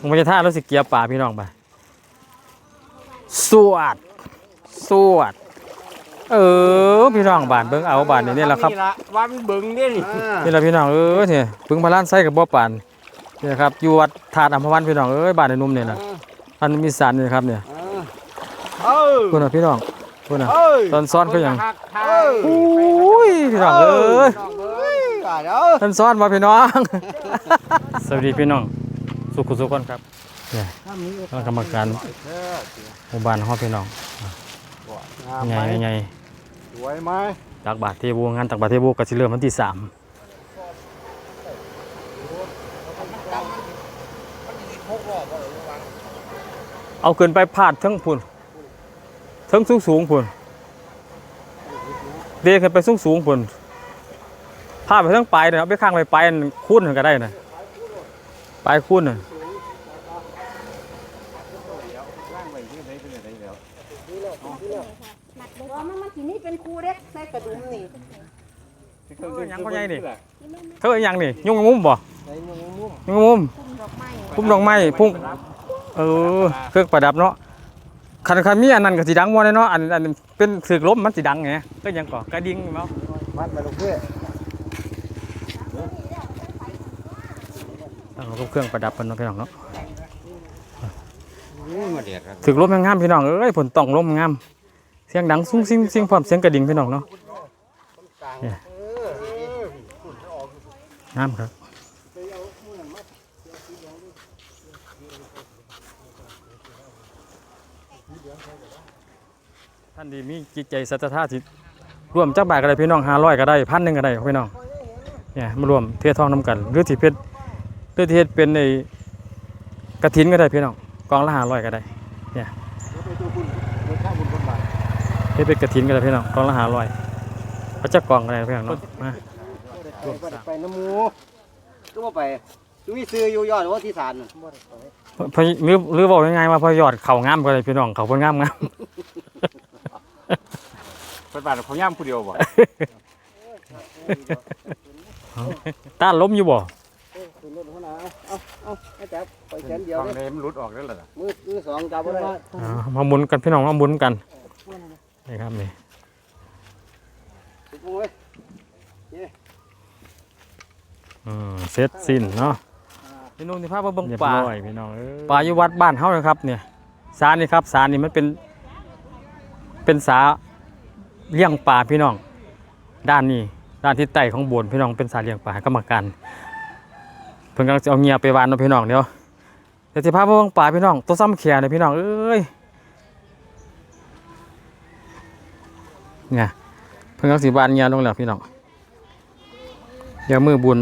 ผมจะท่าแล้วสิเกียร์ป่าพี่น้องไปสวด สวด เออพี่น้องบานเบิ่งเอาบานนี่นี่แหละครับว่ามันเบิ่งนี่นี่นี่แหละพี่น้องเออเนี่ยเบิ่งพระล้านไส้กับบ่อปานนี่นะครับอยู่วัดถาดอัมพวันพี่น้องเอ้ยบ้านไอ้หนุ่มนี่แหละอันมีสารนี่ครับเนี่ยเออคุณน่ะพี่น้องคุณน่ะเอ้ยตอนซ้อนก็ยังเอ้ยอุ้ยพี่น้องเอ้ยกาเด้อท่านซ้อนมาพี่น้อง สวัสดีพี่น้อง สุขุสุขคนครับเนี่ยคณะกรรมการหมู่บ้านฮอดพี่น้องใหญ่ใหญ่สวยไหมตักบาตรเทบูงานตักบาตรเทบูก็สิเริ่มวันที่สามเอาขึ้นไปพาดทั้งพุ่นทั้งสูงสูงๆพุ่นเดขึ้นไปสูงสูงๆพุ่นพาดไปทั้งปลายเนี่ยเอาไปข้างไปปลายอันคุ้นก็ได้นะ ปลายคุ้นน่ะว่ามันมันทีนี้เป็นครูเล็กใส่กระดุมนี่เธอยังพ่อใหญ่นี่เธอยังนี่ยุ่งมุมบ่ยุ่งมุมพุ่มดอกไม้พุ่มดอกไม้พุ่งเออเครื่องประดับเนาะคันคันมีอันนั้นก็สิดังบ่ได้เนาะอันอันเป็นสึกลมมันสิดังไงก็ยังก่อกระดิ่งเนาะมัดมาลูกเพื่อ เอาก็เครื่องประดับเพิ่นเนาะพี่น้องเนาะนี่มาเด็ดครับสึกลมงามๆพี่น้องเอ้ยฝนต้องลมงามเสียงดังซุ้งซิงซิงพร้อมเสียงกระดิ่งพี่น้องเนาะเนี่ยงามครับท่านดีมีจิตใจศรัทธาสิร่วมจักบาทก็ได้พี่น้อง500ก็ได้พันหนึงก็ได้พี่น้องเนี่ยมารวมเททองนํกันหรือสิเพชร หรือที่เฮ็ดเป็นไอ้กฐินก็ได้พี่น้องกองละ500ก็ได้เฮ็ดเป็นกฐินก็ได้พี่น้องกองละ500พระเจ้ากองก็ได้พี่น้องเนาะมาไปน้ำมูก็ว่าไปดูมีซื้ออยู่ยอดว่าที่ศาลพอหรือหรือบอกยังไงว่าพอยอดเข่างามก็ได้พี่น้องเขาเพิ่นงามงามเป็นบ้านเขาย่ำผู้เดียวบ่ต้านล้มอยู่บ่ คุณรถหัวหน้าเอาเอาให้จับไปแขน เดียวฟังเลยเลยมันหลุดออกแล้วเหรอมือมือสองจับบ่ได้อ่ามาหมุนกันพี่น้องมาหมุนกันนี่ครับนี่ถูกมั้ยอืมเสร็จสิ้นเนาะพี่นุ่มที่พามาเบิ่งป่าพี่น้องป่าอยู่วัดบ้านเฮานะครับเนี่ยสานี่ครับสานี่มันเป็น เป็นสาเลี้ยงป่าพี่น้อง ด้านนี้ด้านที่ใต้ของโบสถ์พี่น้องเป็นสาเลี้ยงป่ากรรมการเพิ่นกำลังจะเอาเงียไปวานเนาะพี่น้องเดี๋ยวเดี๋ยวสิพาไปเบิ่งป่าพี่น้องตัวซ้ำแขนเลยพี่น้องเอ้ยเนี่ยเพิ่นกำลังสิวานเงียลงแล้วพี่น้องเดี๋ยวมือบุญ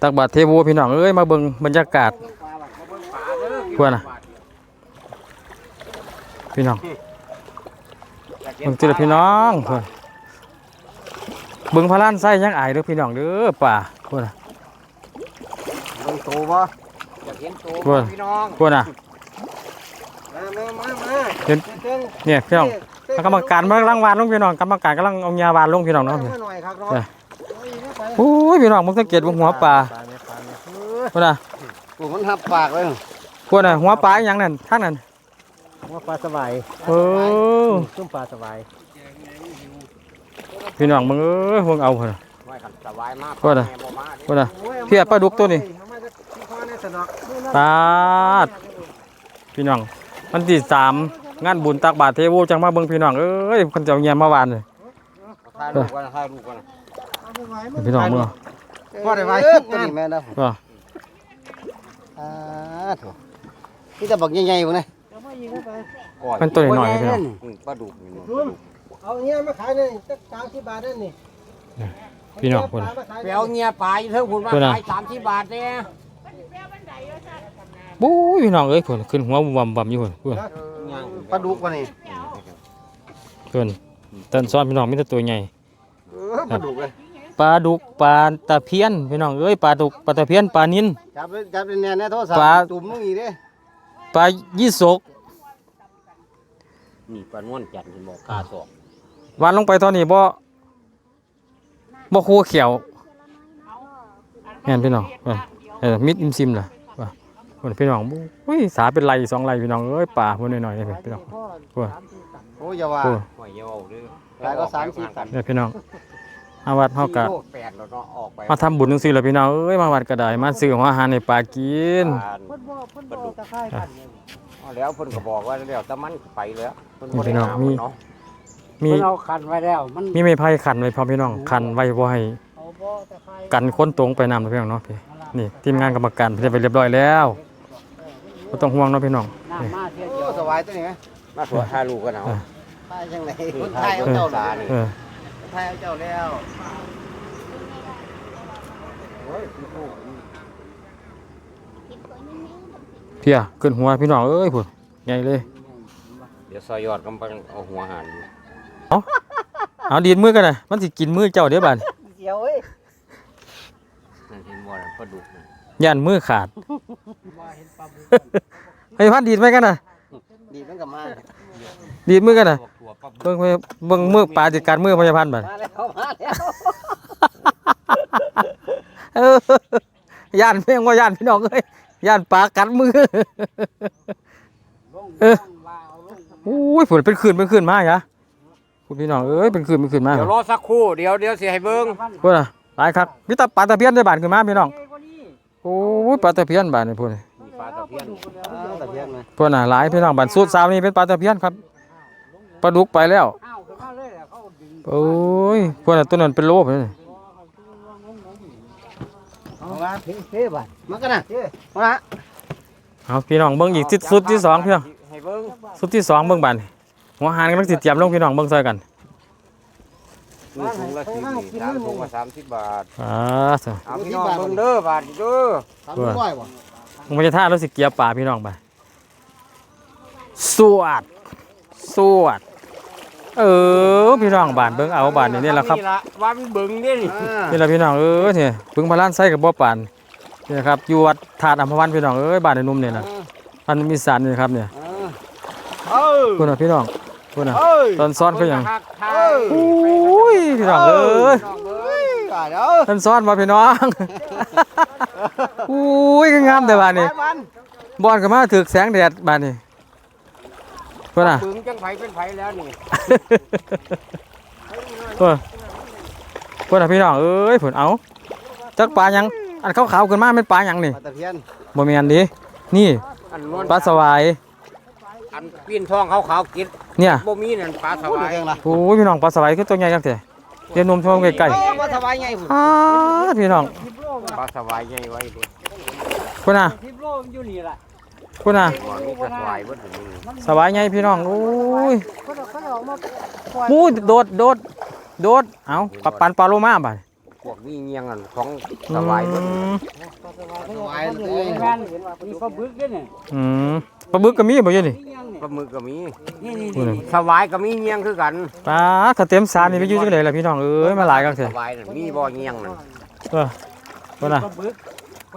ตักบาตรเทโวพี่น้องเอ้ยมาเบิ่งบรรยากาศพวกน่ะพี่น้องเบิ่งจิละพี่น้องเพิ่นเบิ่งพระล้านไส้ยังอายเด้อพี่น้องเด้อป่าพวกน่ะเบิ่งโตบ่ อยากเห็นโตว่าพี่น้องพวกน่ะ มามามามาเห็นเนี่ยพี่น้องทางกรรมการมากำลังวานลงพี่น้องกรรมการกำลังเอายาวานลงพี่น้องเนาะหน่อยครับเนาะโอ้ยพี่น้องมึงสังเกตว่าหัวป่าพวกน่ะกูมันหับปากเลยพวกน่ะหัวป่าอหย่างนั้นทางนั้นว่าปลาสบายเออซุ่มปลาสบายพี่น้องมึงเอ้ยพวกเอาพุ่นน่ะไว้กันสบายมากว่าน่ะพวกน่ะ เพียปลาดุกตัวนี้ ตาดพี่น้องวันที่สามงานบุญตักบาตรเทโวจังมาเบิ่งพี่น้องเอ้ยคนจะเอาเงียมาวานเลยถ่ายรูปกันถ่ายรูปกันพี่น้องมึงว่าได้ไว้ตัวนี้แม่นแล้วว่าอ่าถูกนี่จะบักใหญ่ๆพวกนี้มันตัวน้อยๆพี่น้องปลาดุกนี่เอาเงี้ยมาขายเลยสักสามสิบบาทนั่นนี่พี่น้องคนไปเอาเงียปลาอยู่เท่าคุณว่าตัวน่ะขายสามสิบบาทเนี่ย บู๊ยพี่น้องเอ้ยคนขึ้นหัวบำบำอยู่คนคนปลาดุกวะนี่คนต้นซ้อนพี่น้องมีแต่ตัวใหญ่เออปลาดุกเลยปลาดุกปลาตะเพียนพี่น้องเอ้ยปลาดุกปลาตะเพียนปลานินจับเลยจับเลยเนี่ยเนี่ยโทรศัพปลาท์ตุ่มมึงอีเด้ปลายี่สกนี่ปลานวลจันทร์ที่บอกกาสอกวานลงไปตอนนี้บ่บ่คู่เขียวแม่นพี่น้องเออเออมิดอิมซิมล่ะ ว่าพุ่นพี่น้องอุ้ยสาเป็นไรสองไรพี่น้องเอ้ยป่าพุ่นหน่อยๆนี่พี่น้องพ่อสามสี่ตันโอ้ยอย่าว่าโอ้ หอยเยาเด้อหลายก็สามสี่ตันเนี่ยพี่น้องมาวัดเฮากะโลแปดแล้วก็ออกไปมาทำบุญจังซี่ล่ะพี่น้องเอ้ยมาวัดก็ได้มาซื้อหัวอาหารให้ปลากิน ผ่านเพิ่นบ่เพิ่นบ่ตะไคร้กันเนี่ยเอาแล้วเพิ่นก็บอกว่าแล้วแต่มันไปแล้วเพิ่นบ่พี่ได้น้องเอามีเนาะมีเพิ่นเอาคันไว้แล้วมันมีไม้ไผ่ขันไว้พร้อมพี่น้องขันไว้บ่ให้เอาบ่ตะไคร้กันคนตรงไปนำพี่น้องเนาะพี่นี่ทีมงานกรรมการเพิ่นไปเรียบร้อยแล้ว บ่ต้องห่วงเนาะพี่น้องน้ำมาเที่ยวโอ้เดียวสบายตัวนี้ไหมมาสวดทาลูกกันเอาอะตายจังไหนคนไทยเอาเจ้าตาแล้วนี่เออคนไทยเอาเจ้าแล้วเพียขึ้นหัวพี่น้องเอ้ยพุ่นใหญ่เลย เดี๋ยวซอยยอดกำลังเอาหัวหันอยู่เอาดีดมือกันน่ะมันสิกินมือเจ้าเด้อบาดเดี๋ยวเอ้ยนั่นเห็นบ่น่ะปลาดุกน่ะ ย่านมือขาดให้พันดีดไหมกันน่ะ ดีมันก็มาดีดมือกันน่ะพวกถั่วปลาบึกเบิ่งเบิ่งมือปลาจัดการมือพยาพันธ์บัดมาแล้ว มาแล้ว เออย่านเพียงว่าย่านพี่น้องเอ้ยย่านปลากัดมือเออโอ้ยฝนเป็นคืนเป็นคืนมาอย่ะคุณพี่น้องเอ้ยเป็นคืนเป็นคืนมาเดี๋ยวรอสักครู่เดี๋ยวเดี๋ยวสิให้เบิ่งพุ่นน่ะหลายครับมีแต่ปลาตะเพียนได้บานขึ้นมาพี่น้อง โอ้ยปลาตะเพียนบานนี่พุ่นมีปลาตะเพียนอ้าวแต่เพียงเลยพุ่นน่ะหลายพี่น้องบานสุดสาวนี่เป็นปลาตะเพียนครับปลาดุกไปแล้วอ้าวขึ้นมาเลยแหละเขาดึงโอ้ยพุ่นน่ะตัวนั้นเป็นโลบเลยเอามาเพ่เพ่บัดมากันนะเพ่มาละเอาพี่น้องเบิ่งอีกที่สุดที่สองพี่น้องให้เบิ่งสุดที่สองเบิ่งบานนี่หัวหานกำลังสิเตรียมลงพี่น้องเบิ่งซอยกัน นี่ถุงละสิบนี่สามถุงละสามสิบบาทอ่าเถอะเอาพี่น้องเบิ่งเด้อบาทเด้อทำร้อยบ่มึงไม่จะท่าแล้วสิเกียร์ป่าพี่น้องไปสวดสวด เออพี่น้องบานเบิ่งเอาบานนี่นี่แหละครับนี่ล่ะว่ามันเบิ่งนี่นี่อ่านี่แหละพี่น้องเออเนี่ยพึ่งพระล้านไส้กับบ่อปานนี่นะครับอยู่วัดถาดอัมพวันพี่น้องเอ้ยบ้านในนุ่มเนี่ยนะพันมีสารนี่นะครับเนี่ยเออคุณน่ะพี่น้อง คุณน่ะเอ้ยตอนซ้อนก็ยังคักทาเอ้ยอุ้ยพี่น้องเอ้ยเอ้ยตายแล้วตอนซ้อนมาพี่น้องอุ้ยงามแต่บ้านนี่ไปมันบอนก็มาถึกแสงแดดบ้านนี่คุณน่ะถึงจังไผเป็นไผแล้วนี่เออเพื่อนน่ะพี่น้องเอ้ยผุนเอาจักปลาหยังอันขาวๆขึ้นมาเป็นปลาหยังนี่ปลาตะเพียนบ่แม่นดินี่อันนวลปลาสวายอันปีนท้องขาวๆกิด เนี่ยบ่มีนั่นปลาสพูดวายเรื่องละโอ้ยพี่น้องปลาสวายคือตัวใหญ่จังแท้เดี๋ยวนมชมใกล้เอ้ยปลาสบายไงพุ่นๆอ้าพี่น้องปลาสวายใหญ่ไว้ดิพุ่นน่ะทิพโลมอยู่นี่แหละพุ่นน่ะว่ามีปลาสวายเบิดถึงนี่สวายใหญ่พี่น้องโอ้ยเขาเอาเขาเอามาปล่อยมูโดดโดดโดดเอาปลาปันปลาโลมาบ่ดพวกนี้เงียงอันของสวายเบิดอืมสบายเลยงานเห็นว่ามีเขาบึกด้วยเนี่ยอืมปลาบึกก็มีบ่อยู่นี่นี่ยังนี่ ปลาหมึกก็มีนี่นี่พุ่นน่ะสวายก็มีเงียงคือกันปลาถ้าเต็มสารนี่ไปอยู่จังไดล่ะพี่น้องเอ้ยมาหลายกันเถสอะวายนั่นมีบ่เงียงนั่นเออพุ่นน่ะเขาบึก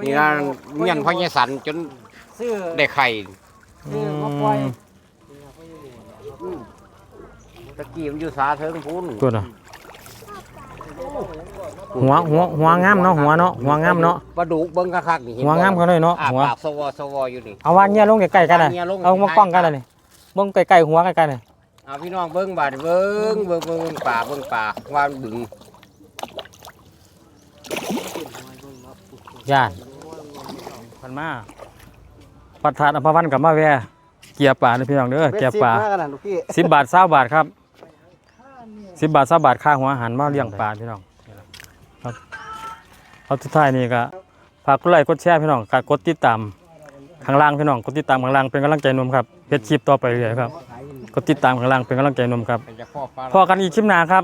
นี่นั่นเงียงพญสันจนซื้อได้ไข่ซื้อมาปล่อยตะกี้มันอยู่สาเทิงพุ่นพุ่นน่ะ หัวหัวหัวงามเนาะหัวเนาะหัวงามเนาะปลาดุกเบิ่งคักๆนี่เห็นหัวงามเขาหน่อยเนาะอ่าหัวปากสวอสวออยู่นี่ เอาวานเนี่ยลงใกล้ๆกันน่ะวานเนี่ยลง เอามากล้องกันน่ะนี่เบิ่งใกล้ๆหัวใกล้ๆน่ะเอาพี่น้องเบิ่งบาดเบิ่งเบิ่งเบิ่งเบิ่งป่าเบิ่งป่าว่ามันบึงย่านพันมาปัดถาดอภวันกับมาแวเกียร์ป่าเด้อพี่น้องเด้อเกียร์ป่าบ็ดสิบมกันนะลูกพี่สิบบาทเศร้าบาทครับสิบบาทเศร้าบาทค่าหัวอาหารมาเลี้ยงปลาพี่น้องครับ เอาสุดท้ายนี่ก็ฝากกดไลค์กดแชร์พี่น้องฝากกดติดตามข้างล่างพี่น้องกดติดตามข้างล่างเป็นกำลังใจหนมครับเพจคลิปต่อไปเรื่อยๆครับกดติดตามข้างล่างเป็นกำลังใจหนมครับเป็นจะพ่อฟ้าพอกันอีกคลิปหน้าครับ